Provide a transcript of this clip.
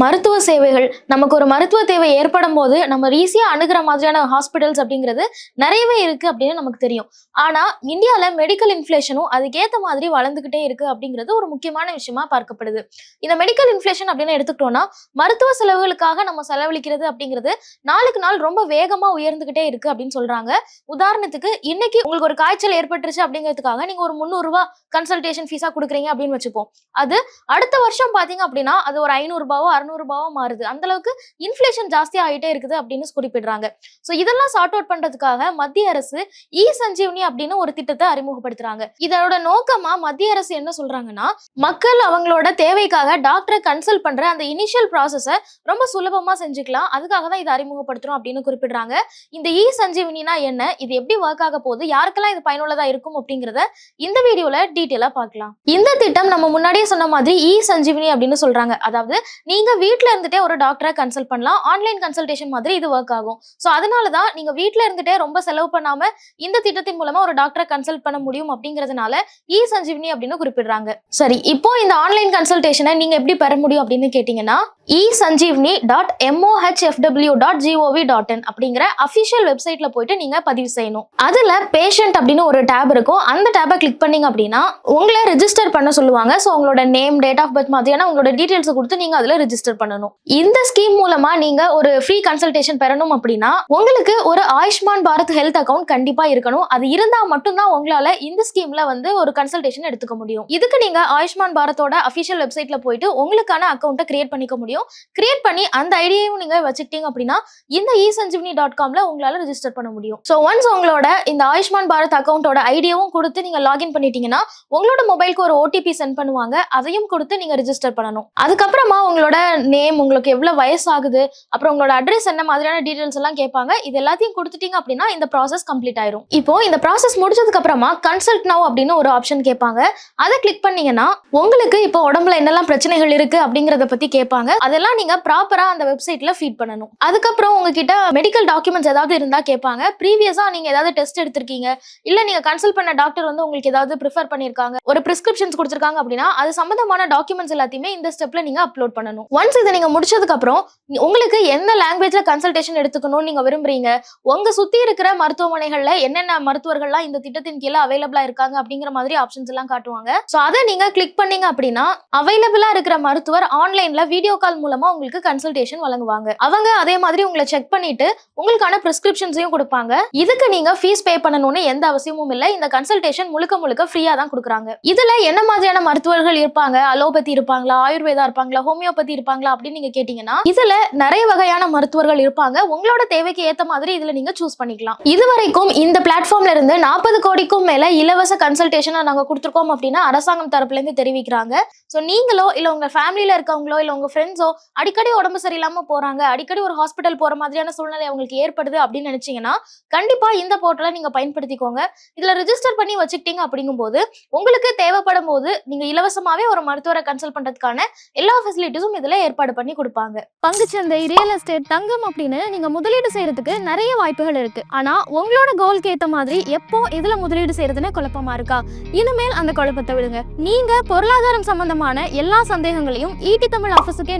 மருத்துவ சேவைகள் நமக்கு ஒரு மருத்துவ தேவை ஏற்படும் போது நம்ம ஈஸியாக அணுகிற மாதிரியான ஹாஸ்பிட்டல்ஸ் அப்படிங்கிறது நிறையவே இருக்குது அப்படின்னு நமக்கு தெரியும். ஆனால் இந்தியாவில் மெடிக்கல் இன்ஃப்ளேஷனும் அதுக்கேற்ற மாதிரி வளர்ந்துக்கிட்டே இருக்கு அப்படிங்கிறது ஒரு முக்கியமான விஷயமா பார்க்கப்படுது. இந்த மெடிக்கல் இன்ஃப்ளேஷன் அப்படின்னு எடுத்துக்கிட்டோம்னா மருத்துவ செலவுகளுக்காக நம்ம செலவழிக்கிறது அப்படிங்கிறது நாளுக்கு நாள் ரொம்ப வேகமாக உயர்ந்துக்கிட்டே இருக்குது அப்படின்னு சொல்கிறாங்க உதாரணத்துக்கு இன்னைக்கு உங்களுக்கு ஒரு காய்ச்சல் ஏற்பட்டுருச்சு அப்படிங்கிறதுக்காக நீங்கள் ஒரு முந்நூறுரூவா கன்சல்டேஷன் ஃபீஸாக கொடுக்குறீங்க அப்படின்னு வச்சுப்போம். அது அடுத்த வருஷம் பார்த்தீங்க அப்படின்னா அது ஒரு ஐநூறுரூபாவோ அறுநூறு ரூபாவா மாறுது. அந்த அளவுக்கு இன்ஃபிளேஷன் ஜாஸ்தி ஆகிட்டே இருக்குது அப்படின்னு குறிப்பிடுறாங்க. ஸோ இதெல்லாம் சார்ட் அவுட் பண்றதுக்காக மத்திய அரசு இ சஞ்சீவனி அப்படின்னு ஒரு திட்டத்தை அறிமுகப்படுத்துறாங்க. இதோட நோக்கமா மத்திய அரசு என்ன சொல்றாங்கன்னா மக்கள் அவங்களோட தேவைக்காக டாக்டரை கன்சல்ட் பண்ற அந்த இனிஷியல் ப்ராசஸை ரொம்ப சுலபமா செஞ்சுக்கலாம். அதுக்காக தான் இதை அறிமுகப்படுத்துறோம் அப்படின்னு குறிப்பிடுறாங்க. இந்த e இ சஞ்சீவினா என்ன? இது எப்படி ஒர்க் ஆக போகுது? யாருக்கெல்லாம் இது பயனுள்ளதா இருக்கும் அப்படிங்கறத இந்த வீடியோல டீட்டெயிலா பார்க்கலாம். இந்த திட்டம் நம்ம முன்னாடியே சொன்ன மாதிரி இ சஞ்சீவனி அப்படின்னு சொல்றாங்க. அதாவது நீங்க வீட்ல இருந்துட்டே ஒரு டாக்டரை கன்சல்ட் பண்ணலாம். ஆன்லைன் கன்சல்டேஷன் மாதிரி இது ஒர்க் ஆகும். ஸோ அதனால தான் நீங்க வீட்ல இருந்துட்டே ரொம்ப செலவு பண்ணாம இந்த திட்டத்தின் மூலமா ஒரு டாக்டரை கன்சல்ட் பண்ண முடியும் அப்படிங்கறதுனால இ சஞ்சீவனி அப்படின்னு குறிப்பிடுறாங்க. சரி இப்போ இந்த ஆன்லைன் கன்சல்டேஷனை நீங்க எப்படி பெற முடியும் அப்படின்னு கேட்டீங்கன்னா e Sanjeevani dot MOHFW dot GOV dot in அப்படிங்கிற அஃபிஷியல் வெப்சைட்ல போயிட்டு நீங்க பதிவு செய்யணும். அதுல பேஷண்ட் அப்படின்னு ஒரு டேப் இருக்கும். அந்த டேபை கிளிக் பண்ணீங்க அப்படின்னா உங்களை ரிஜிஸ்டர் பண்ண சொல்லுவாங்க. ஸோ உங்களோட நேம் டேட் ஆஃப் பர்த் மாதிரியான உங்களோட டீடைல்ஸ் கொடுத்து நீங்க அதுல ரிஜிஸ்டர் பண்ணணும். இந்த ஸ்கீம் மூலமா நீங்க ஒரு ஃப்ரீ கன்சல்டேஷன் பெறணும் அப்படின்னா உங்களுக்கு ஒரு ஆயுஷ்மான் பாரத் ஹெல்த் அக்கௌண்ட் கண்டிப்பா இருக்கணும். அது இருந்தா மட்டும்தான் உங்களால இந்த ஸ்கீம்ல வந்து ஒரு கன்சல்டேஷன் எடுத்துக்க முடியும். இதுக்கு நீங்க ஆயுஷ்மான் பாரத்தோட அஃபிஷியல் வெப்சைட்ல போயிட்டு உங்களுக்கான அக்கௌண்ட்டை கிரியேட் பண்ணிக்க முடியும். கிரியேட் பண்ணி அந்த ஐடியையும் நீங்க வச்சுக்கிட்டீங்க அப்படின்னா இந்த இ சஞ்சீவனி டாட் காம்ல உங்களால ரிஜிஸ்டர் பண்ண முடியும். ஸோ ஒன்ஸ் உங்களோட இந்த ஆயுஷ்மான் பாரத் அக்கௌண்ட்டோட ஐடியாவும் கொடுத்து நீங்க லாகின் பண்ணிட்டீங்கன்னா உங்களோட மொபைலுக்கு ஒரு ஓடிபி சென்ட் பண்ணுவாங்க. அதையும் கொடுத்து நீங்க ரிஜிஸ்டர் பண்ணணும். அதுக்கப்புறமா உங்களோட நேம் உங்களுக்கு எவ்வளவு வயசு ஆகுது அப்புறம் உங்களோட அட்ரஸ் என்ன மாதிரியான டீடைல்ஸ் எல்லாம் கேட்பாங்க இது எல்லாத்தையும் கொடுத்துட்டீங்க அப்படின்னா இந்த ப்ராசஸ் கம்ப்ளீட் ஆயிரும். இப்போ இந்த ப்ராசஸ் முடிச்சதுக்கு அப்புறமா கன்சல்ட் நவ் அப்படின்னு ஒரு ஆப்ஷன் கேட்பாங்க. அதை கிளிக் பண்ணீங்கன்னா உங்களுக்கு இப்போ உடம்புல என்னெல்லாம் பிரச்சனைகள் இருக்கு அப்படிங்கறத பத்தி கேட்பாங்க. அதெல்லாம் நீங்க ப்ராப்பரா அந்த வெப்சைட்ல ஃபீட் பண்ணணும். அதுக்கப்புறம் உங்ககிட்ட மெடிக்கல் டாக்குமெண்ட்ஸ் ஏதாவது இருந்தா கேட்பாங்க ப்ரீவியஸா நீங்க ஏதாவது டெஸ்ட் எடுத்திருக்கீங்க. இல்ல நீங்க கன்சல்ட் பண்ண டாக்டர் வந்து உங்களுக்கு ஏதாவது ப்ரிஃபர் பண்ணிருக்காங்க. ஒரு பிரிஸ்கிரிப்ஷன்ஸ் கொடுத்துருக்காங்க அப்படின்னா அது சம்பந்தமான டாக்குமெண்ட்ஸ் எல்லாத்தையுமே இந்த ஸ்டெப்ல நீங்க அப்லோட் பண்ணணும். ஒன்ஸ் இதை நீங்க முடிச்சதுக்கு அப்புறம் உங்களுக்கு எந்த லாங்குவேஜ்ல கன்சல்டேஷன் எடுத்துக்கணும்னு நீங்க விரும்புறீங்க? உங்க சுத்தி இருக்கிற மருத்துவமனைகள்ல என்னென்ன மருத்துவர்கள்லாம் இந்த திட்டத்தின் கீழே அவைலபிளா இருக்காங்க அப்படிங்கிற மாதிரி ஆப்ஷன்ஸ் எல்லாம் காட்டுவாங்க. சோ அதை நீங்க கிளிக் பண்ணீங்க அப்படின்னா அவைலபிளா இருக்கிற மருத்துவர் ஆன்லைன்ல வீடியோ கால் மூலமா உங்களுக்கு கன்சல்டேஷன் வழங்குவாங்க. அவங்க அதே மாதிரி உங்களை செக் பண்ணிட்டு உங்களுக்கான பிரிஸ்கிரிப்ஷன்ஸையும் கொடுப்பாங்க. இதுக்கு நீங்க ஃபீஸ் பே பண்ணணும்னு எந்த அவசியமும் இல்லை. இந்த கன்சல்டேஷன் முழுக்க முழுக்க ஃப்ரீயா தான் கொடுக்குறாங்க. இதுல என்ன மாதிரியான மருத்துவர்கள் இருப்பாங்க? அலோபதி இருப்பாங்களா? ஆயுர்வேதா இருப்பாங்களா? ஹோமியோபதி இருப்பாங்களா? அப்படின்னு நீங்க கேட்டீங்கன்னா இதுல நிறைய வகையான மருத்துவர்கள் இருப்பாங்க. உங்களோட தேவைக்கு ஏத்த மாதிரி இதுல நீங்க சூஸ் பண்ணிக்கலாம். இதுவரைக்கும் இந்த பிளாட்ஃபார்ம்ல இருந்து நாற்பது கோடிக்கும் மேல இலவச கன்சல்டேஷனை நாங்க கொடுத்துருக்கோம் அப்படின்னு அரசாங்கம் தரப்புல இருந்து தெரிவிக்கிறாங்க. ஸோ நீங்களோ இல்ல உங்க ஃபேமிலியில இருக்கவங்களோ இல்ல உங்க ஃப்ரெண்ட்ஸோ அடிக்கடி உடம்பு சரியில்லாம போறாங்க அடிக்கடி ஒரு ஹாஸ்பிட்டல் போற மாதிரியான சூழ்நிலை அவங்களுக்கு ஏற்படுது அப்படின்னு நினைச்சீங்கன்னா கண்டிப்பா இந்த போர்ட்டலை நீங்க பயன்படுத்திக்கோங்க. இதுல ரெஜிஸ்டர் பண்ணி வச்சுக்கிட்டீங்க அப்படிங்கும்போது உங்களுக்கு தேவைப்படும் போது நீங்க இலவசமாவே ஒரு மருத்துவரை கன்சல்ட் பண்றதுக்கான எல்லா ஃபெசிலிட்டிஸும் இதுல ஏற்பாடு பண்ணி கொடுப்பாங்க. பங்குச்சந்தை ரியல் எஸ்டேட் தங்கம் அப்படின்னு நீங்க முதலீடு செய்யறதுக்கு நிறைய வாய்ப்புகள் இருக்கு. ஆனா உங்களோட கோல்க்கு ஏத்த மாதிரி எப்போ இதுல முதலீடு செய்யறதுன்னு குழப்பமா இருக்கா? இனிமேல் அந்த குழப்பத்தை விடுங்க. நீங்க பொருளாதாரம் சம்பந்தமான எல்லா சந்தேகங்களையும் ஈட்டி தமிழ் ஆஃபீஸுக்கே